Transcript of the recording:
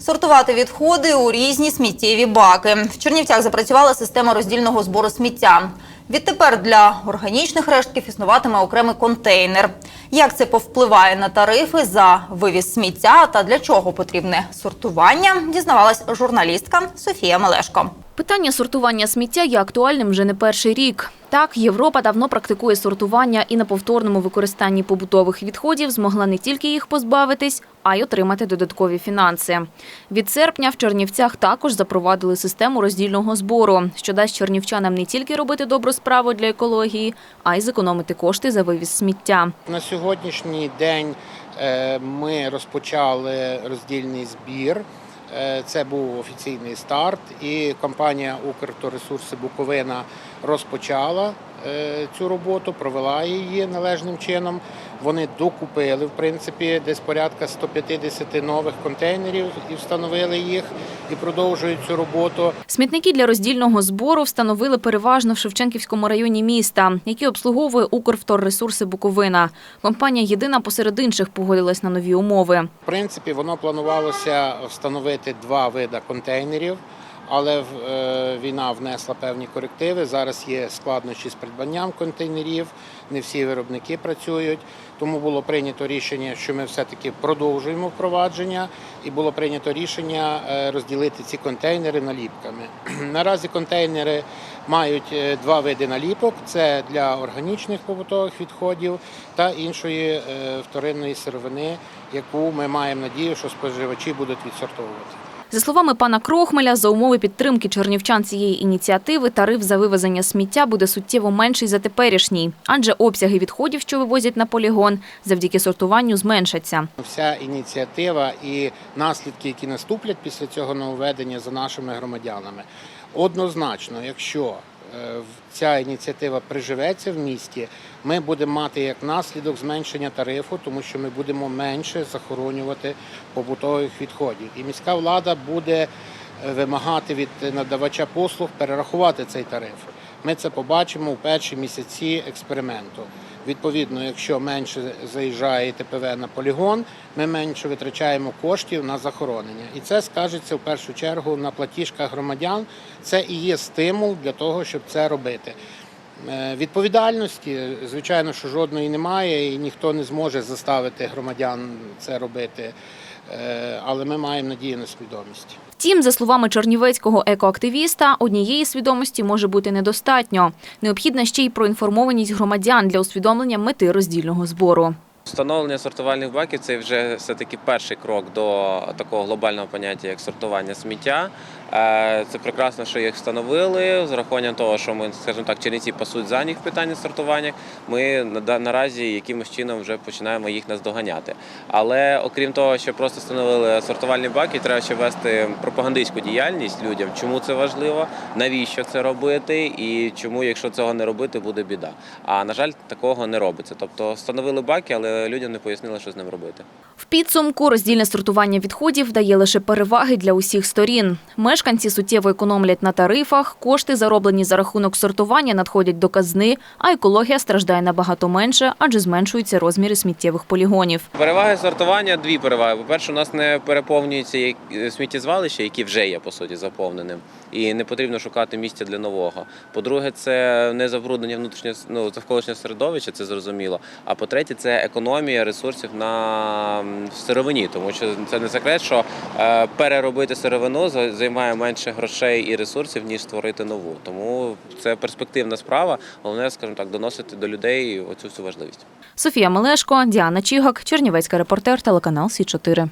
Сортувати відходи у різні сміттєві баки. В Чернівцях запрацювала система роздільного збору сміття. Відтепер для органічних рештків існуватиме окремий контейнер. Як це повпливає на тарифи за вивіз сміття та для чого потрібне сортування, дізнавалась журналістка Софія Мелешко. Питання сортування сміття є актуальним вже не перший рік. Так, Європа давно практикує сортування і на повторному використанні побутових відходів змогла не тільки їх позбавитись, а й отримати додаткові фінанси. Від серпня в Чернівцях також запровадили систему роздільного збору, що дасть чернівчанам не тільки робити добру справу для екології, а й зекономити кошти за вивіз сміття. На сьогоднішній день е, ми розпочали роздільний збір. Е, Це був офіційний старт, і компанія Укрторесурси Буковина розпочала цю роботу, провела її належним чином. Вони докупили в принципі десь порядка 150 нових контейнерів і встановили їх і продовжують цю роботу. Смітники для роздільного збору встановили переважно в Шевченківському районі міста, які обслуговує Укрвторресурси Буковина. Компанія єдина посеред інших погодилась на нові умови. В принципі, воно планувалося встановити два види контейнерів, але е, війна внесла певні корективи. Зараз є складнощі з придбанням контейнерів, не всі виробники працюють. Тому було прийнято рішення, що ми все-таки продовжуємо впровадження, і було прийнято рішення е, розділити ці контейнери наліпками. Наразі контейнери мають е, два види наліпок: це для органічних побутових відходів та іншої вторинної сировини, яку ми маємо надію, що споживачі будуть відсортовувати. За словами пана Крохмеля, за умови підтримки чернівчан цієї ініціативи тариф за вивезення сміття буде суттєво менший за теперішній, адже обсяги відходів, що вивозять на полігон, завдяки сортуванню зменшаться. Вся ініціатива і наслідки, які наступлять після цього нововведення за нашими громадянами. Однозначно, якщо ця ініціатива приживеться в місті, ми будемо мати як наслідок зменшення тарифу, тому що ми будемо менше захоронювати побутових відходів. І міська влада буде е, вимагати від надавача послуг перерахувати цей тариф. Ми це побачимо у перші місяці експерименту. Відповідно, якщо менше заїжджає ТПВ на полігон, ми менше витрачаємо коштів на захоронення. І це скажеться в першу чергу на платіжках громадян. Це і є стимул для того, щоб це робити. Е, Відповідальності, звичайно, що жодної немає, і ніхто не зможе заставити громадян це робити. Е, Але ми маємо надію на свідомість. Втім, за словами чернівецького екоактивіста, однієї свідомості може бути недостатньо. Необхідна ще й проінформованість громадян для усвідомлення мети роздільного збору. Встановлення сортувальних баків це вже все-таки перший крок до такого глобального поняття, як сортування сміття. Е, Це прекрасно, що їх встановили. З урахуванням того, що ми, скажімо так, чернівці пасуть за них в питанні сортування. Ми наразі якимось чином вже починаємо їх наздоганяти. Але окрім того, що просто встановили сортувальні баки, треба ще вести пропагандистську діяльність людям. Чому це важливо, навіщо це робити, і чому, якщо цього не робити, буде біда. А на жаль, такого не робиться. Тобто встановили баки, але людям не пояснили, що з ним робити. В підсумку роздільне сортування відходів дає лише переваги для усіх сторін. Мешканці суттєво економлять на тарифах, кошти, зароблені за рахунок сортування, надходять до казни, а екологія страждає набагато менше, адже зменшуються розміри сміттєвих полігонів. Переваги сортування дві переваги. По-перше, у нас не переповнюються як- сміттєзвалища, які вже є по суті заповненим, і не потрібно шукати місця для нового. По-друге, це не забруднення внутрішнього ну, навколишнього середовища, це зрозуміло. А по-третє, це економія ресурсів на сировині, тому що це не секрет, що е, переробити сировину займає менше грошей і ресурсів, ніж створити нову. Тому це перспективна справа. Головне, скажімо так, доносити до людей оцю всю важливість. Софія Мелешко, Діана Чігак, Чернівецька репортер, телеканал Сі 4